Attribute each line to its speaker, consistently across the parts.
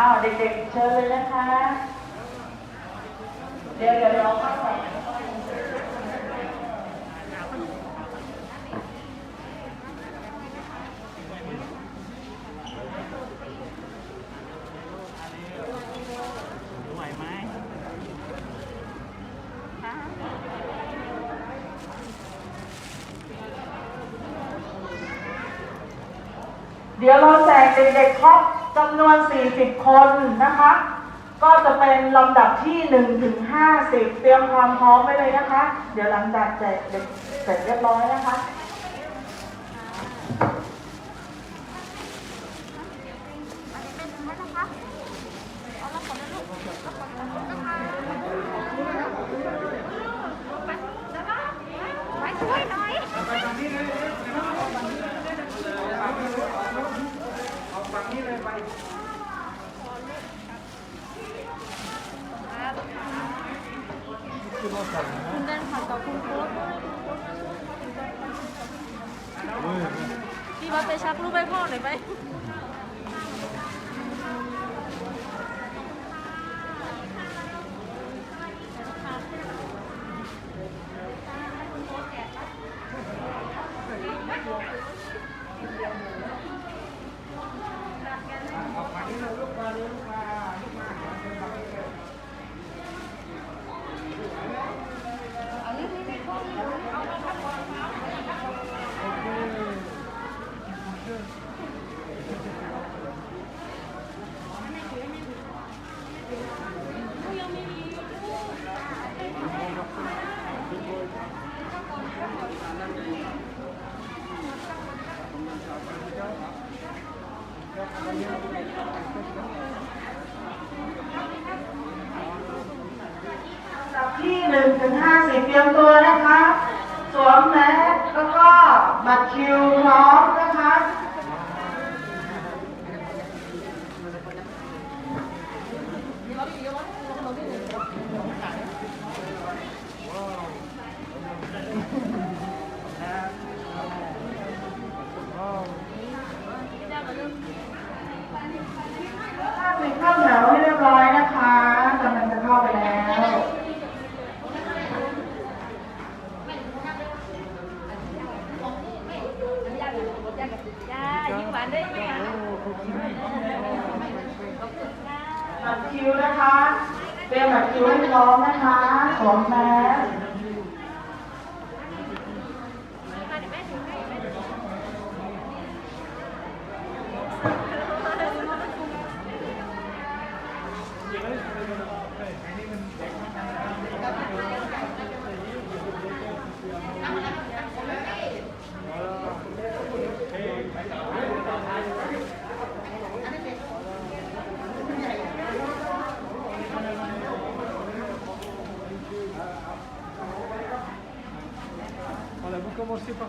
Speaker 1: อ้าวเด็กๆเชิญเลยนะคะ เดี๋ยวเดี๋ยวเราเข้าไป
Speaker 2: ไหวไหม
Speaker 1: เดี๋ยวเราแจกเด็กๆครบ จำนวน 40 คนนะคะ ก็จะเป็นลำดับที่1ถึง50 เตรียมความพร้อมไว้เลยนะคะ เดี๋ยวหลังจากแจกเด็กเสร็จเรียบร้อยนะคะ
Speaker 3: ไปช่วยหน่อย คุณเดินผ่านต่อคุณโค้ชาไปชักลูกไปพ่อหน่อยไหม
Speaker 1: ลำดับที่หนึ่งถึงห้าสิบเตรียมตัวนะคะ สวมแมสแล้วก็บัตรคิวพร้อมนะคะ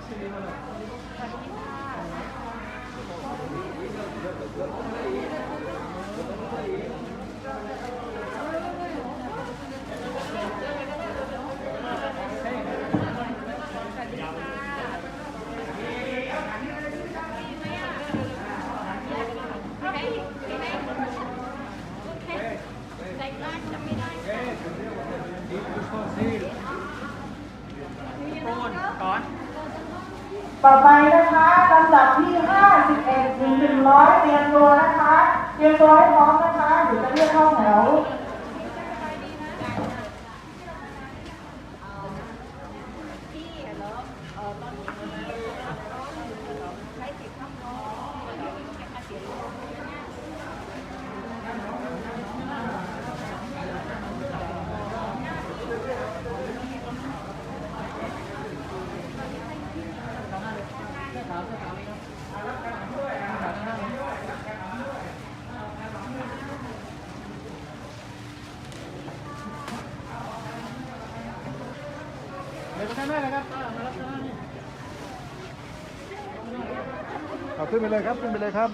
Speaker 3: Thank
Speaker 1: you. ต่อไปนะคะลำดับที่ 51ถึง100 เตรียมตัวนะคะ เตรียมตัวให้พร้อมนะคะเดี๋ยวจะเรียกเข้าแถว
Speaker 4: ได้เลยครับมารับข้างหน้านี่เอาขึ้นไปเลยครับ ขึ้นไปเลยครับ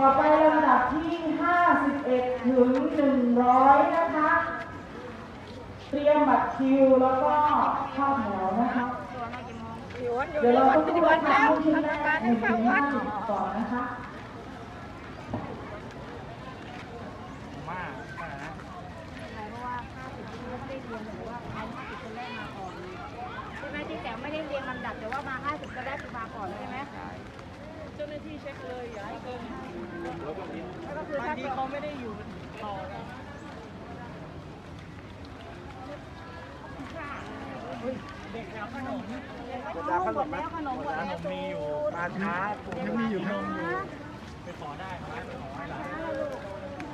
Speaker 3: ต่
Speaker 1: อไปลำดับที่ 51 ถึง 100 นะคะ เตรียมบัตรคิวแล้วก็เข้าแถวนะคะ เดี๋ยวเราต้องดูราคาลูกชิ้นแรกหนึ่งถึงห้าสิบก่อนะคะ
Speaker 4: มากขนาดนั้น
Speaker 3: เพราะว่า50คนไม่ได้เรียงแต่ว่าเอา50คนแรกมาก่อใช่ไหมที่แต่ไม่ได้เรียงลำดับแต่ว่ามา50คนแรกคือมาก่อนใช่ไหมเจ้าหน้าที่เช็คเลยอย่าให้เกินแล้วก็คือถ้าเขาไม่ได้อยู่รอ เด็กแล้วขนมหมดแล้วขนมหมดแล้วมีอยู่
Speaker 4: มาช้าผมยังมีอยู่นมอยู่ไปขอได้ไหมไปขอให้หลาน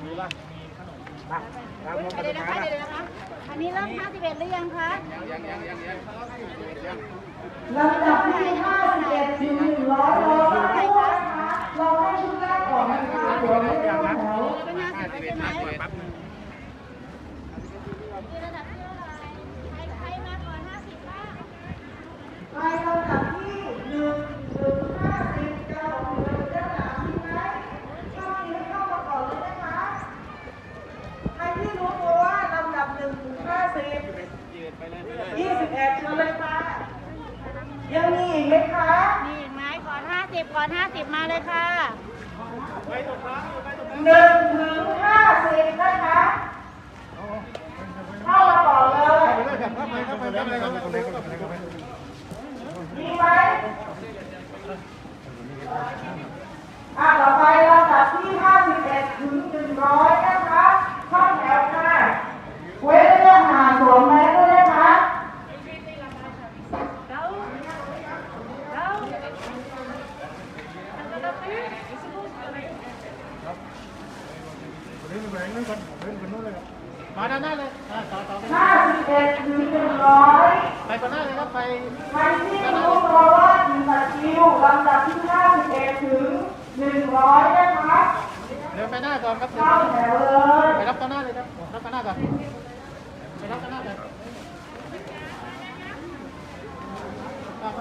Speaker 4: มีป่ะมีขนมมาตามลง
Speaker 3: ไป
Speaker 4: มา
Speaker 3: เล
Speaker 4: ตร
Speaker 3: ย
Speaker 4: ง
Speaker 3: นะคะ
Speaker 4: นั้น
Speaker 3: เดี๋ยวนะคะอันนี้เริ่ม51หรือยังคะ
Speaker 1: ลำดับที่51ถึง100รอสักครู่นะคะรอให้ชุดแรกก่อนนะคะเดี๋ยวไม่ได้เข้าแถว
Speaker 3: เป็น50ใช่ไหม
Speaker 4: แป๊บนึง
Speaker 3: มีระดับที่เท่าไหร่ใครใครมาก่อน50บ้าง
Speaker 1: ไปลำดับที่1ถึง50จะลงเดินด้านหลังดีไหมช่วงนี้เข้ามาก่อนเลยนะคะใครที่รู้ตัวว่าลำดับ1ถึง50
Speaker 4: ยืนไปเลยไปเลย
Speaker 1: 21เชิญเลยค่ะยังมีอีกไหมคะ
Speaker 3: มีอีกไหมก่อน50ก่อน50 มาเลยค่ะ
Speaker 4: ไปตรงกลางอยู่ไปตรงกลาง
Speaker 1: หนึ่งถึงห้าสิบนะคะ เข้ามาก่อนเลย
Speaker 4: ไปเลยครับเข้าไปเข้าไปเข้าไปเข้าไปเข้าไปเข้าไปเข้าไป
Speaker 1: มีไหมอะต่อไปลำดับที่ห้าสิบเอ็ดถึงหนึ่งร้อยนะคะเข้าแถวค่ะเว้นเรื่องห่างสวมแมสด้วยนะคะ
Speaker 4: เดินไปไหนก่อนเดินไปนู้นเลยครับมาด้านหน้าเลยอ่าต่อต่อไป
Speaker 1: ห้าสิบเอ็ดถึงหนึ่งร้อย
Speaker 4: ไปก่อนหน้าเลยครับไป
Speaker 1: ใครที่รู้ตัวว่าถึงบัตรคิวลำดับที่ห้าสิบเอ็ดถึงหนึ่งร้อยนะคะ
Speaker 4: เดินไป หน้าก่อนครับไปรับต่อหน้าเลยครับรับต่อหน้าก่อนไปรับกันหน้าเลยต่อน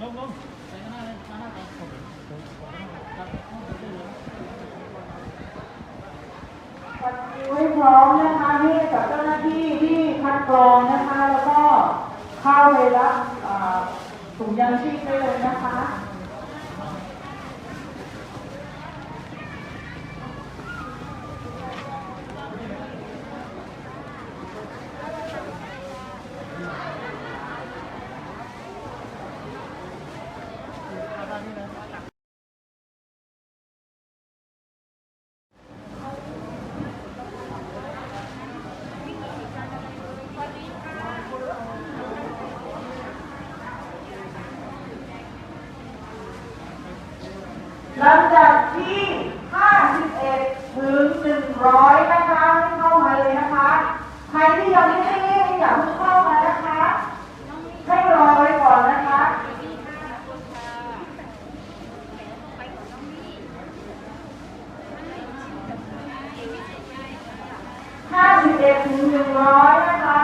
Speaker 4: ลงลงไปหน้าเลยหน้าก่อนครับ
Speaker 1: จัดคิวให้พร้อมนะคะนี่กับเจ้าหน้าที่ที่คัดกรองนะคะ ข้าไปรับเอ่อถุงยางชีพได้เลยนะคะ ลำดับที่ 51 ถึง 100 นะคะให้เข้ามาเลยนะคะ ใครที่ยังไม่ได้อย่าเพิ่งเข้ามานะคะ ให้รอไว้ก่อนนะคะ51ถึง100นะคะ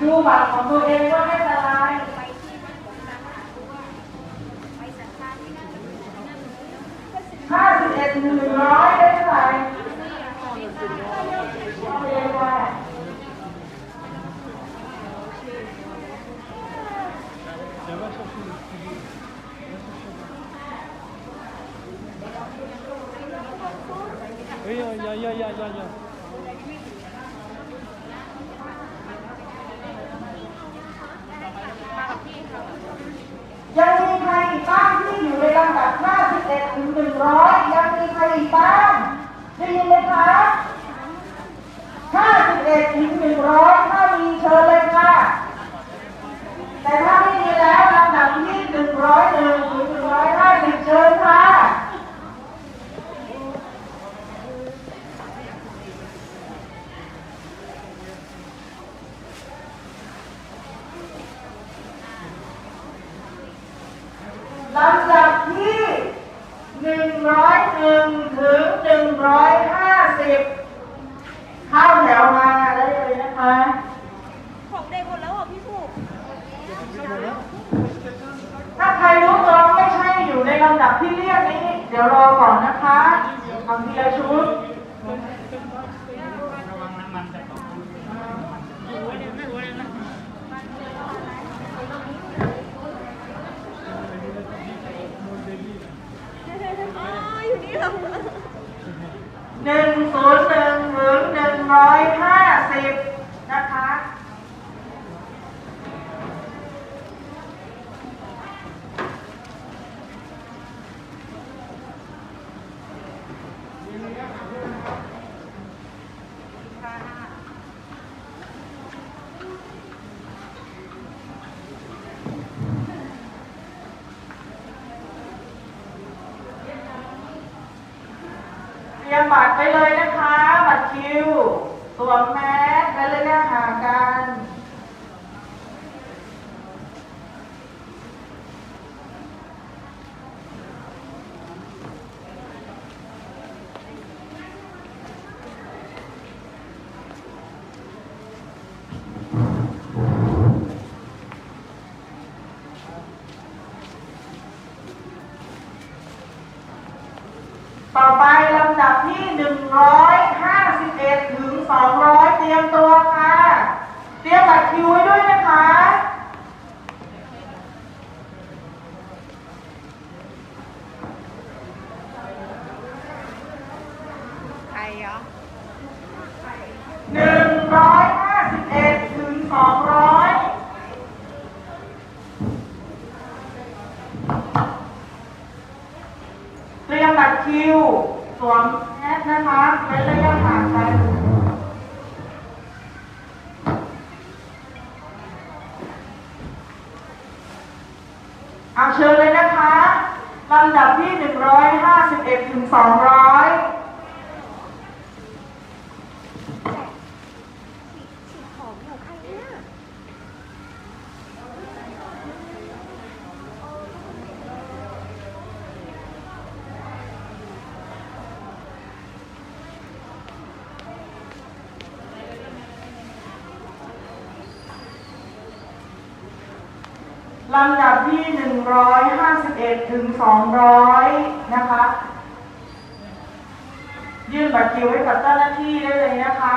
Speaker 1: ดูบัตรของตัวเองว่าไม่เป็นไรห้าสิบเอ็ดถึงหนึ่งร้อยได้เท่าไหร่เอาไปเลยค่ะ
Speaker 4: เดี๋ยวว่าชอบชื่อเฮ้ ยอย่อย่อย่อย่อย
Speaker 1: ยังมีใครอีกบ้างที่อยู่ในลำดับห้าสิบเอ็ดถึงหนึ่งร้อยยังมีใครอีกบ้างได้ยินไหมคะห้าสิบเอ็ดถึงหนึ่งร้อยถ้ามีเชิญเลยค่ะ แต่ถ้าไม่มีแล้วลำดับที่หนึ่งร้อยหนึ่งถึงหนึ่งร้อยห้าสิบเชิญค่ะ เดี๋ย
Speaker 3: วรอ
Speaker 1: ก่อนนะคะทำทีละชุด
Speaker 4: เรีย
Speaker 1: มบัตรไปเลยนะคะ บัตรคิวสวมแมสและเลือกห่างกัน ที่ 151ถึง200ลำดับที่หนึ่ง
Speaker 3: ร้อย
Speaker 1: 1ถึง200 นะคะ ยื่นบัตรคิวให้กับเจ้าหน้าที่ได้เลยนะคะ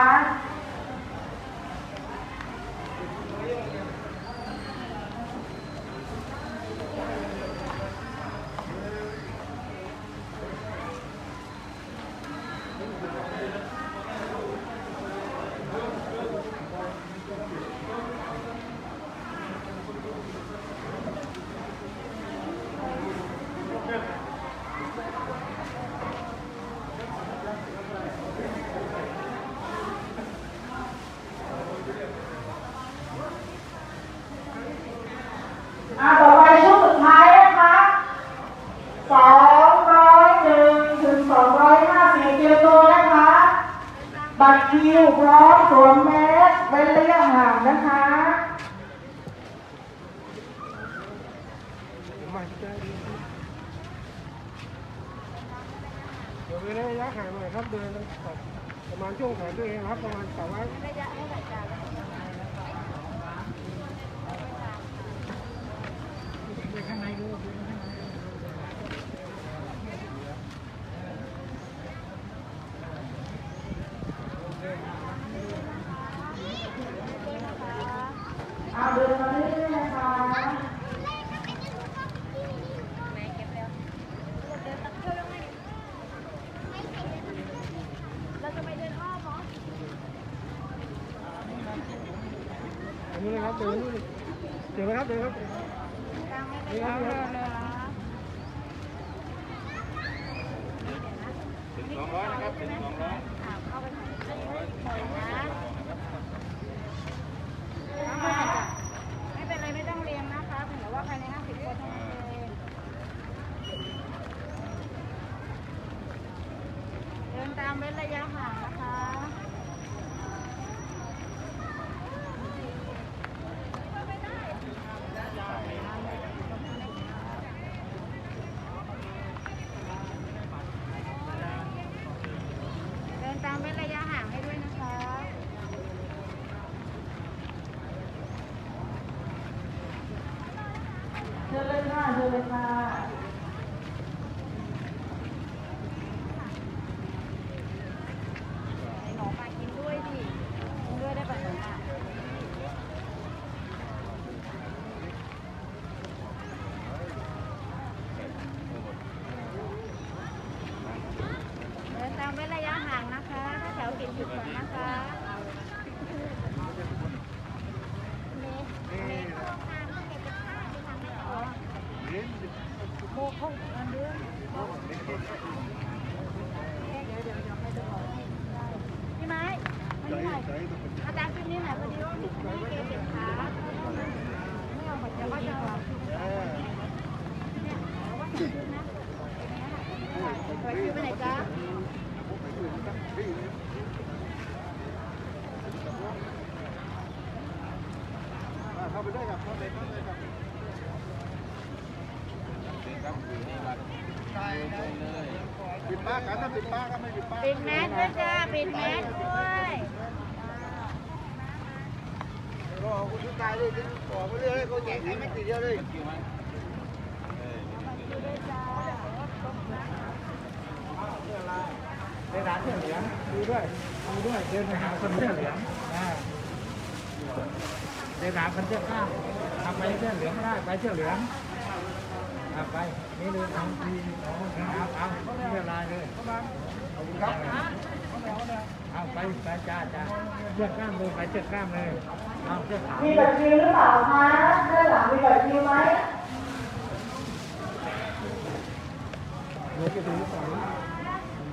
Speaker 1: ประมา
Speaker 2: ณช่วงแขนด้วเองครับ ประมาณสองร้อย
Speaker 3: ระยะเท่าไหร่จ้ะ ¿Qué pasa? กัน
Speaker 4: ถ้า
Speaker 3: ปิดป้าก็ไม่ปิ
Speaker 2: ดป้าปิด
Speaker 3: แมสด้วยจ้าปิดแมสด้วย
Speaker 2: รอคุณทุกตายเลยบอกไปเรื่อยเขาแจกให้ไม่ติดเดียวเลย
Speaker 4: ในร้านเสื้อเหลืองดูด้วยดูด้วยเดินไปหาคนเสื้อเหลืองอ่าเดินคนเสื้อกล้ามทำไปเสื้อเหลืองไม่ได้ไปเสื้อเหลือง อะไปนี่เลยเอาทีเอาเอาเอาไม่เป็นไรเลยครับเอาไปไปจ้าจ้าเสื้อกล้ามเลยไปเสื้อกล้ามเลยเอาเสื้อขา
Speaker 1: มีบัตรคิวหรือเปล่าคะด้านหลังมีบัตรคิวไหม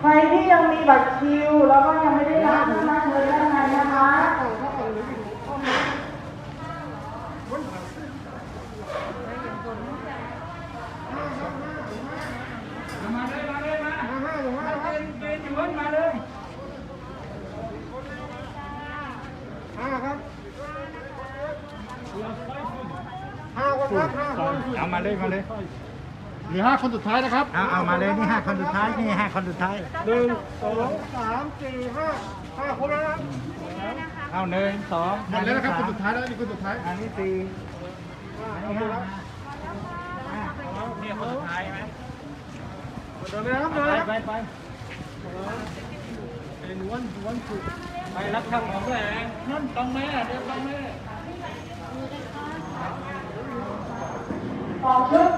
Speaker 1: ใครที่ยังมีบัตรคิวแล้วก็ยังไม่ได้รับนั่งเลยด้านในนะคะ
Speaker 4: มาเลยมาเลยมาห้าหนึ่งห้าเป็นเป็นอยู่วนมาเลย
Speaker 2: ห้าครับห้าคนครับห้าคน
Speaker 4: เอามาเลยมาเลย
Speaker 2: เหลือห้าคนสุดท้ายนะครับ
Speaker 4: เอาเอามาเลยนี่ห้าคนสุดท้ายนี่ห้าคนสุดท้าย
Speaker 2: หนึ่งสองสามสี่ห้าห้าคนแล้วนะ
Speaker 4: เอาหนึ่งสอง
Speaker 2: หมดแล้วนะครับคนสุดท้ายแล้วนี่คนสุดท้าย
Speaker 4: อันนี้สี่อันนี้ห้านี่คนสุดท้ายไหม
Speaker 2: เดินเลยครับเดิน
Speaker 4: ไป
Speaker 2: เลยครับ
Speaker 4: ไปไป
Speaker 2: เป็นวันวันสุด
Speaker 4: ไปรับข้าวของด้วยนั่นตรงไหมอะเดินตรงไหม
Speaker 1: สองชุด